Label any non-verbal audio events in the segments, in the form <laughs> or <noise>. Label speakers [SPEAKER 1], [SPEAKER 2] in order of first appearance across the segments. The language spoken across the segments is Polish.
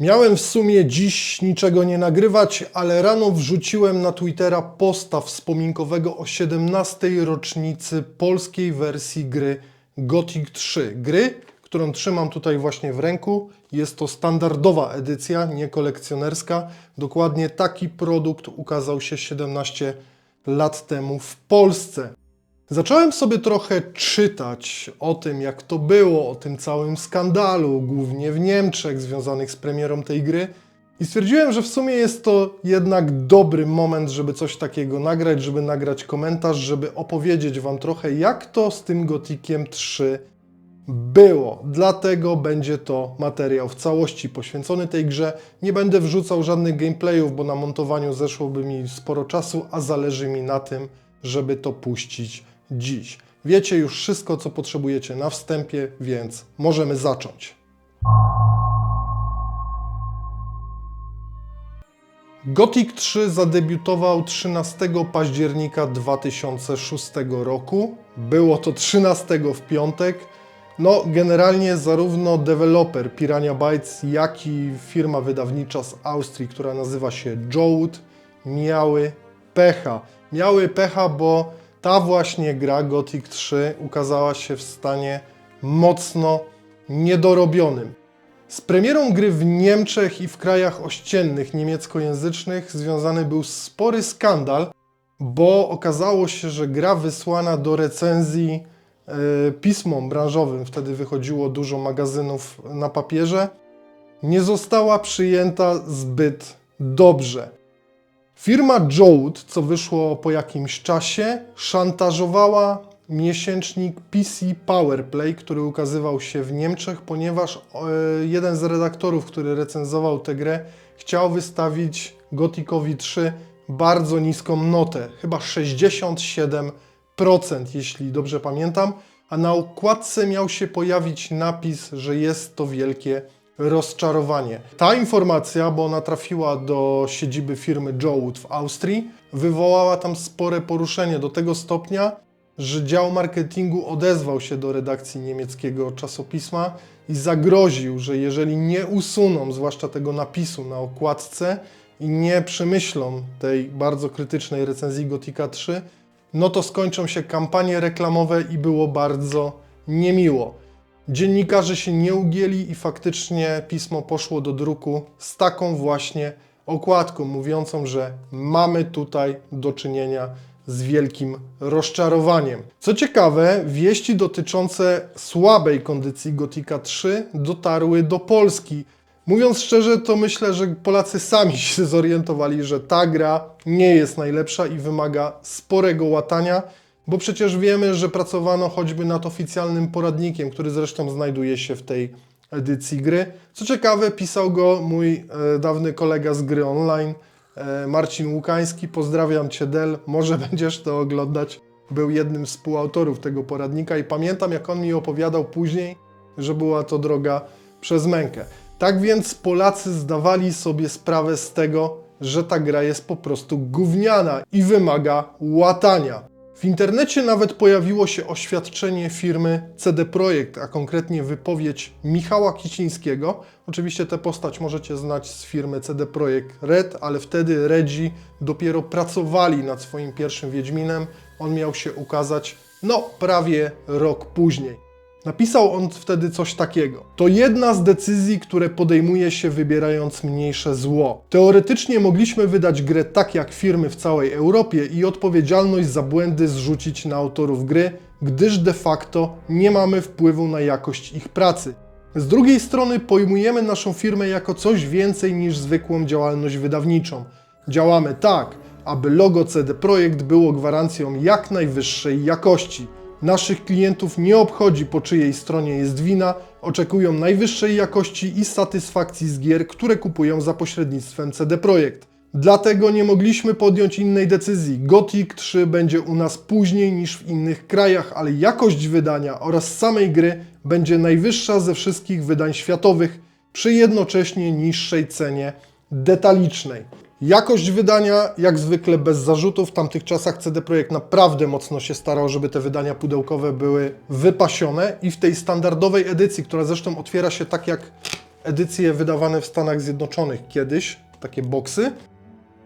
[SPEAKER 1] Miałem w sumie dziś niczego nie nagrywać, ale rano wrzuciłem na Twittera posta wspominkowego o 17. rocznicy polskiej wersji gry Gothic 3. Gry, którą trzymam tutaj właśnie w ręku. Jest to standardowa edycja, nie kolekcjonerska. Dokładnie taki produkt ukazał się 17 lat temu w Polsce. Zacząłem sobie trochę czytać o tym, jak to było, o tym całym skandalu, głównie w Niemczech, związanych z premierą tej gry. I stwierdziłem, że w sumie jest to jednak dobry moment, żeby coś takiego nagrać, żeby nagrać komentarz, żeby opowiedzieć Wam trochę, jak to z tym Gotikiem 3 było. Dlatego będzie to materiał w całości poświęcony tej grze. Nie będę wrzucał żadnych gameplayów, bo na montowaniu zeszłoby mi sporo czasu, a zależy mi na tym, żeby to puścić dziś. Wiecie już wszystko, co potrzebujecie na wstępie, więc możemy zacząć. Gothic 3 zadebiutował 13 października 2006 roku. Było to 13 w piątek. No, generalnie zarówno deweloper Piranha Bytes, jak i firma wydawnicza z Austrii, która nazywa się Jolt, miały pecha. Miały pecha, bo ta właśnie gra Gothic 3 ukazała się w stanie mocno niedorobionym. Z premierą gry w Niemczech i w krajach ościennych niemieckojęzycznych związany był spory skandal, bo okazało się, że gra wysłana do recenzji e, pismom branżowym, wtedy wychodziło dużo magazynów na papierze, nie została przyjęta zbyt dobrze. Firma Jolt, co wyszło po jakimś czasie, szantażowała miesięcznik PC Powerplay, który ukazywał się w Niemczech, ponieważ e, jeden z redaktorów, który recenzował tę grę, chciał wystawić Gothicowi 3 bardzo niską notę, chyba 67%, jeśli dobrze pamiętam, a na okładce miał się pojawić napis, że jest to wielkie rozczarowanie. Ta informacja, bo ona trafiła do siedziby firmy Jowood w Austrii, wywołała tam spore poruszenie do tego stopnia, że dział marketingu odezwał się do redakcji niemieckiego czasopisma i zagroził, że jeżeli nie usuną, zwłaszcza tego napisu na okładce i nie przemyślą tej bardzo krytycznej recenzji Gotika 3, no to skończą się kampanie reklamowe i było bardzo niemiło. Dziennikarze się nie ugięli i faktycznie pismo poszło do druku z taką właśnie okładką, mówiącą, że mamy tutaj do czynienia z wielkim rozczarowaniem. Co ciekawe, wieści dotyczące słabej kondycji Gotika 3 dotarły do Polski. Mówiąc szczerze, to myślę, że Polacy sami <laughs> się zorientowali, że ta gra nie jest najlepsza i wymaga sporego łatania, bo przecież wiemy, że pracowano choćby nad oficjalnym poradnikiem, który zresztą znajduje się w tej edycji gry. Co ciekawe, pisał go mój e, dawny kolega z gry online, e, Marcin Łukański. Pozdrawiam Cię, Del. Może <laughs> będziesz to oglądać. Był jednym z współautorów tego poradnika i pamiętam, jak on mi opowiadał później, że była to droga przez mękę. Tak więc Polacy zdawali sobie sprawę z tego, że ta gra jest po prostu gówniana i wymaga łatania. W internecie nawet pojawiło się oświadczenie firmy CD Projekt, a konkretnie wypowiedź Michała Kicińskiego. Oczywiście tę postać możecie znać z firmy CD Projekt Red, ale wtedy Redzi dopiero pracowali nad swoim pierwszym Wiedźminem. On miał się ukazać, no, prawie rok później. Napisał on wtedy coś takiego. To jedna z decyzji, które podejmuje się wybierając mniejsze zło. Teoretycznie mogliśmy wydać grę tak jak firmy w całej Europie i odpowiedzialność za błędy zrzucić na autorów gry, gdyż de facto nie mamy wpływu na jakość ich pracy. Z drugiej strony pojmujemy naszą firmę jako coś więcej niż zwykłą działalność wydawniczą. Działamy tak, aby logo CD Projekt było gwarancją jak najwyższej jakości. Naszych klientów nie obchodzi po czyjej stronie jest wina, oczekują najwyższej jakości i satysfakcji z gier, które kupują za pośrednictwem CD Projekt. Dlatego nie mogliśmy podjąć innej decyzji. Gothic 3 będzie u nas później niż w innych krajach, ale jakość wydania oraz samej gry będzie najwyższa ze wszystkich wydań światowych przy jednocześnie niższej cenie detalicznej. Jakość wydania, jak zwykle bez zarzutów. W tamtych czasach CD Projekt naprawdę mocno się starał, żeby te wydania pudełkowe były wypasione i w tej standardowej edycji, która zresztą otwiera się tak jak edycje wydawane w Stanach Zjednoczonych kiedyś, takie boksy.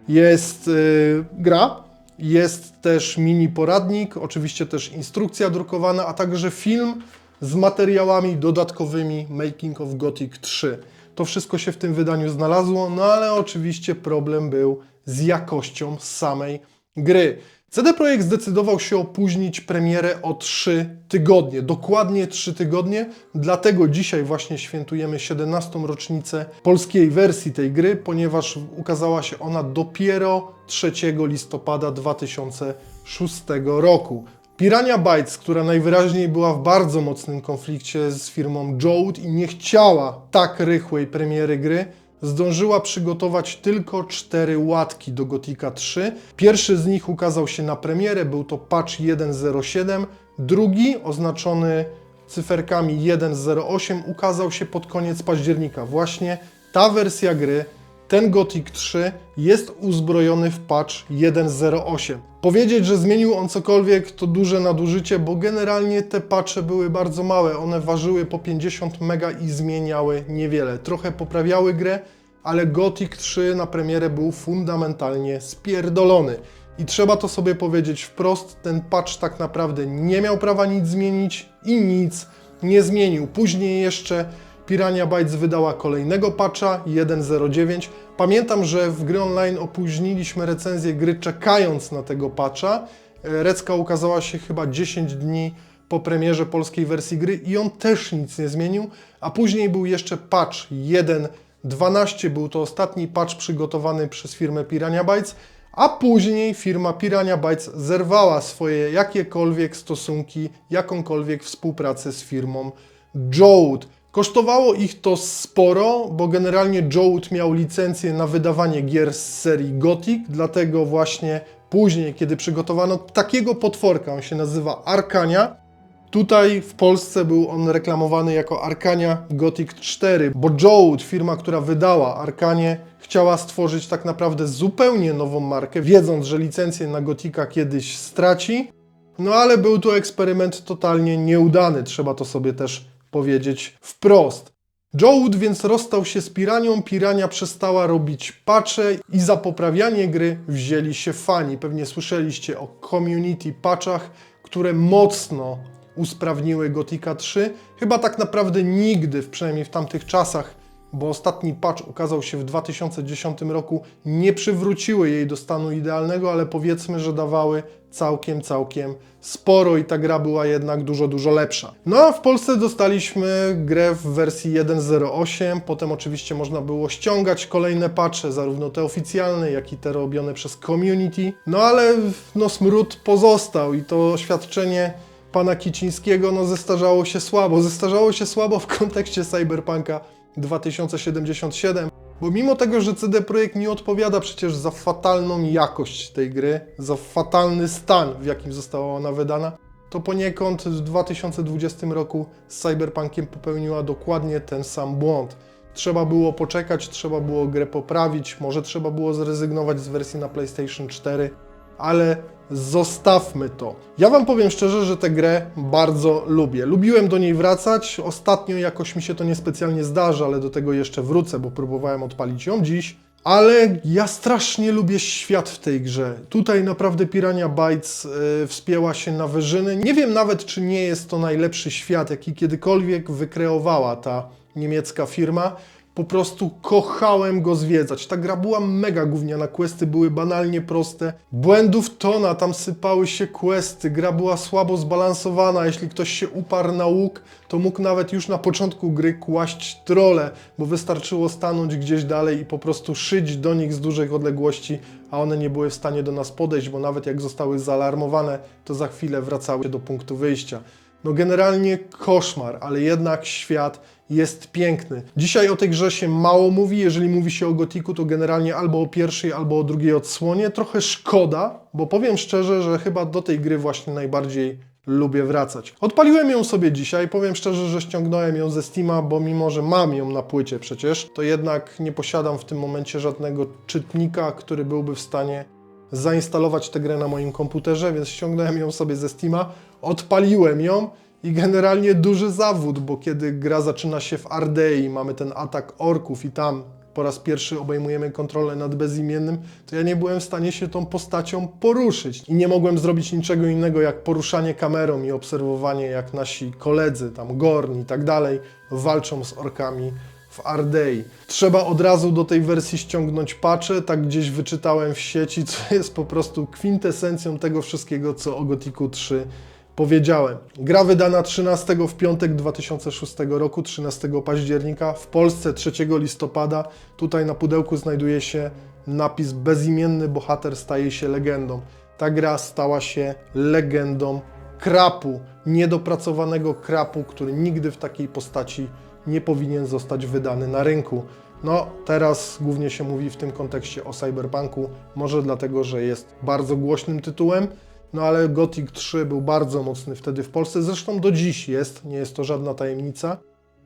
[SPEAKER 1] Jest y, gra, jest też mini poradnik, oczywiście też instrukcja drukowana, a także film z materiałami dodatkowymi Making of Gothic 3. To wszystko się w tym wydaniu znalazło, no ale oczywiście problem był z jakością samej gry. CD Projekt zdecydował się opóźnić premierę o 3 tygodnie, dokładnie 3 tygodnie, dlatego dzisiaj właśnie świętujemy 17. rocznicę polskiej wersji tej gry, ponieważ ukazała się ona dopiero 3 listopada 2006 roku. Pirania Bytes, która najwyraźniej była w bardzo mocnym konflikcie z firmą Jode i nie chciała tak rychłej premiery gry, zdążyła przygotować tylko cztery łatki do Gotika 3. Pierwszy z nich ukazał się na premierę, był to patch 1.07, drugi oznaczony cyferkami 1.08 ukazał się pod koniec października. Właśnie ta wersja gry ten Gothic 3 jest uzbrojony w patch 1.08. Powiedzieć, że zmienił on cokolwiek to duże nadużycie, bo generalnie te patche były bardzo małe. One ważyły po 50 mega i zmieniały niewiele. Trochę poprawiały grę, ale Gothic 3 na premierę był fundamentalnie spierdolony. I trzeba to sobie powiedzieć wprost, ten patch tak naprawdę nie miał prawa nic zmienić i nic nie zmienił. Później jeszcze Pirania Bytes wydała kolejnego patcha 1.09. Pamiętam, że w gry online opóźniliśmy recenzję gry czekając na tego patcha. E, Recka ukazała się chyba 10 dni po premierze polskiej wersji gry i on też nic nie zmienił, a później był jeszcze patch 1.12, był to ostatni patch przygotowany przez firmę Pirania Bytes, a później firma Pirania Bytes zerwała swoje jakiekolwiek stosunki, jakąkolwiek współpracę z firmą Jode. Kosztowało ich to sporo, bo generalnie Jode miał licencję na wydawanie gier z serii Gothic, dlatego właśnie później, kiedy przygotowano takiego potworka, on się nazywa Arkania, Tutaj w Polsce był on reklamowany jako Arkania Gothic 4, bo Jode, firma, która wydała Arkanie, chciała stworzyć tak naprawdę zupełnie nową markę, wiedząc, że licencję na Gotika kiedyś straci. No ale był to eksperyment totalnie nieudany, trzeba to sobie też powiedzieć wprost. Jode więc rozstał się z Piranią, Pirania przestała robić patche i za poprawianie gry wzięli się fani. Pewnie słyszeliście o community patchach, które mocno usprawniły Gotika 3. Chyba tak naprawdę nigdy, przynajmniej w tamtych czasach, bo ostatni patch ukazał się w 2010 roku, nie przywróciły jej do stanu idealnego, ale powiedzmy, że dawały całkiem, całkiem sporo i ta gra była jednak dużo, dużo lepsza. No a w Polsce dostaliśmy grę w wersji 1.08, potem oczywiście można było ściągać kolejne patche, zarówno te oficjalne, jak i te robione przez community. No ale no smród pozostał i to oświadczenie pana Kicińskiego no zestarzało się słabo. Zestarzało się słabo w kontekście Cyberpunka 2077, bo mimo tego, że CD Projekt nie odpowiada przecież za fatalną jakość tej gry, za fatalny stan, w jakim została ona wydana, to poniekąd w 2020 roku z Cyberpunkiem popełniła dokładnie ten sam błąd. Trzeba było poczekać, trzeba było grę poprawić, może trzeba było zrezygnować z wersji na PlayStation 4, ale zostawmy to. Ja Wam powiem szczerze, że tę grę bardzo lubię. Lubiłem do niej wracać. Ostatnio jakoś mi się to niespecjalnie zdarza, ale do tego jeszcze wrócę, bo próbowałem odpalić ją dziś. Ale ja strasznie lubię świat w tej grze. Tutaj naprawdę Pirania Bytes yy, wspięła się na wyżyny. Nie wiem nawet, czy nie jest to najlepszy świat, jaki kiedykolwiek wykreowała ta niemiecka firma po prostu kochałem go zwiedzać. Ta gra była mega gówniana, questy były banalnie proste. Błędów tona, tam sypały się questy, gra była słabo zbalansowana. Jeśli ktoś się uparł na łuk, to mógł nawet już na początku gry kłaść trole, bo wystarczyło stanąć gdzieś dalej i po prostu szyć do nich z dużych odległości, a one nie były w stanie do nas podejść, bo nawet jak zostały zaalarmowane, to za chwilę wracały do punktu wyjścia. No generalnie koszmar, ale jednak świat jest piękny. Dzisiaj o tej grze się mało mówi, jeżeli mówi się o Gotiku, to generalnie albo o pierwszej, albo o drugiej odsłonie. Trochę szkoda, bo powiem szczerze, że chyba do tej gry właśnie najbardziej lubię wracać. Odpaliłem ją sobie dzisiaj, powiem szczerze, że ściągnąłem ją ze Steama, bo mimo, że mam ją na płycie przecież, to jednak nie posiadam w tym momencie żadnego czytnika, który byłby w stanie zainstalować tę grę na moim komputerze, więc ściągnąłem ją sobie ze Steama, odpaliłem ją i generalnie duży zawód, bo kiedy gra zaczyna się w Ardei, mamy ten atak orków i tam po raz pierwszy obejmujemy kontrolę nad bezimiennym, to ja nie byłem w stanie się tą postacią poruszyć. I nie mogłem zrobić niczego innego jak poruszanie kamerą i obserwowanie jak nasi koledzy, tam Gorn i tak dalej, walczą z orkami w Ardei. Trzeba od razu do tej wersji ściągnąć patche, tak gdzieś wyczytałem w sieci, co jest po prostu kwintesencją tego wszystkiego, co o Gothicu 3 powiedziałem. Gra wydana 13 w piątek 2006 roku, 13 października, w Polsce 3 listopada. Tutaj na pudełku znajduje się napis bezimienny bohater staje się legendą. Ta gra stała się legendą krapu, niedopracowanego krapu, który nigdy w takiej postaci nie powinien zostać wydany na rynku. No, teraz głównie się mówi w tym kontekście o Cyberpunku, może dlatego, że jest bardzo głośnym tytułem, no ale Gothic 3 był bardzo mocny wtedy w Polsce, zresztą do dziś jest, nie jest to żadna tajemnica.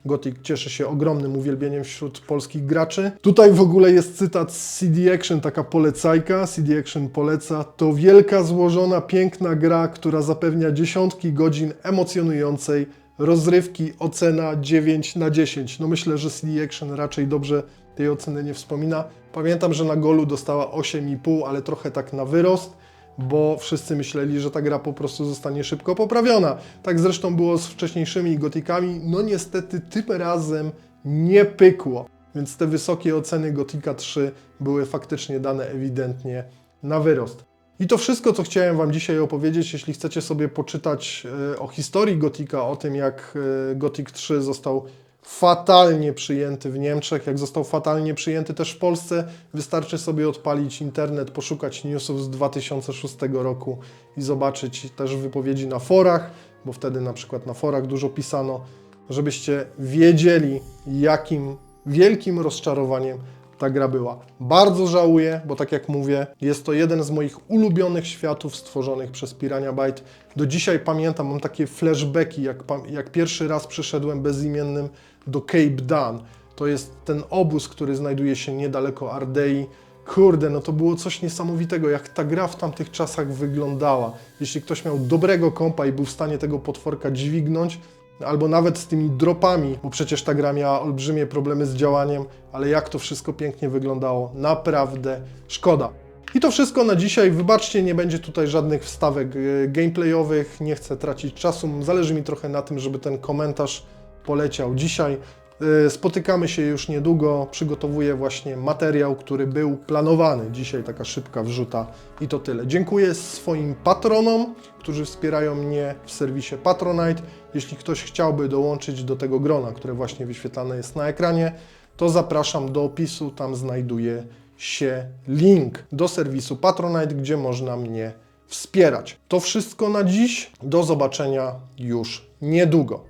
[SPEAKER 1] Gothic cieszy się ogromnym uwielbieniem wśród polskich graczy. Tutaj w ogóle jest cytat z CD Action, taka polecajka. CD Action poleca. To wielka, złożona, piękna gra, która zapewnia dziesiątki godzin emocjonującej rozrywki. Ocena 9 na 10. No myślę, że CD Action raczej dobrze tej oceny nie wspomina. Pamiętam, że na Golu dostała 8,5, ale trochę tak na wyrost bo wszyscy myśleli, że ta gra po prostu zostanie szybko poprawiona. Tak zresztą było z wcześniejszymi gotikami. No niestety tym razem nie pykło. Więc te wysokie oceny Gotika 3 były faktycznie dane ewidentnie na wyrost. I to wszystko, co chciałem Wam dzisiaj opowiedzieć. Jeśli chcecie sobie poczytać e, o historii Gotika, o tym jak e, Gothic 3 został fatalnie przyjęty w Niemczech, jak został fatalnie przyjęty też w Polsce. Wystarczy sobie odpalić internet, poszukać newsów z 2006 roku i zobaczyć też wypowiedzi na forach, bo wtedy na przykład na forach dużo pisano, żebyście wiedzieli, jakim wielkim rozczarowaniem ta gra była. Bardzo żałuję, bo tak jak mówię, jest to jeden z moich ulubionych światów stworzonych przez Pirania Byte. Do dzisiaj pamiętam, mam takie flashbacki, jak, jak pierwszy raz przyszedłem bezimiennym do Cape Dan. To jest ten obóz, który znajduje się niedaleko Ardei. Kurde, no to było coś niesamowitego, jak ta gra w tamtych czasach wyglądała. Jeśli ktoś miał dobrego kompa i był w stanie tego potworka dźwignąć, albo nawet z tymi dropami, bo przecież ta gra miała olbrzymie problemy z działaniem, ale jak to wszystko pięknie wyglądało, naprawdę szkoda. I to wszystko na dzisiaj. Wybaczcie, nie będzie tutaj żadnych wstawek e, gameplayowych, nie chcę tracić czasu. Zależy mi trochę na tym, żeby ten komentarz poleciał dzisiaj. E, Spotykamy się już niedługo. Przygotowuję właśnie materiał, który był planowany. Dzisiaj taka szybka wrzuta i to tyle. Dziękuję swoim patronom, którzy wspierają mnie w serwisie Patronite. Jeśli ktoś chciałby dołączyć do tego grona, które właśnie wyświetlane jest na ekranie, to zapraszam do opisu. Tam znajduje się link do serwisu Patronite, gdzie można mnie wspierać. To wszystko na dziś. Do zobaczenia już niedługo.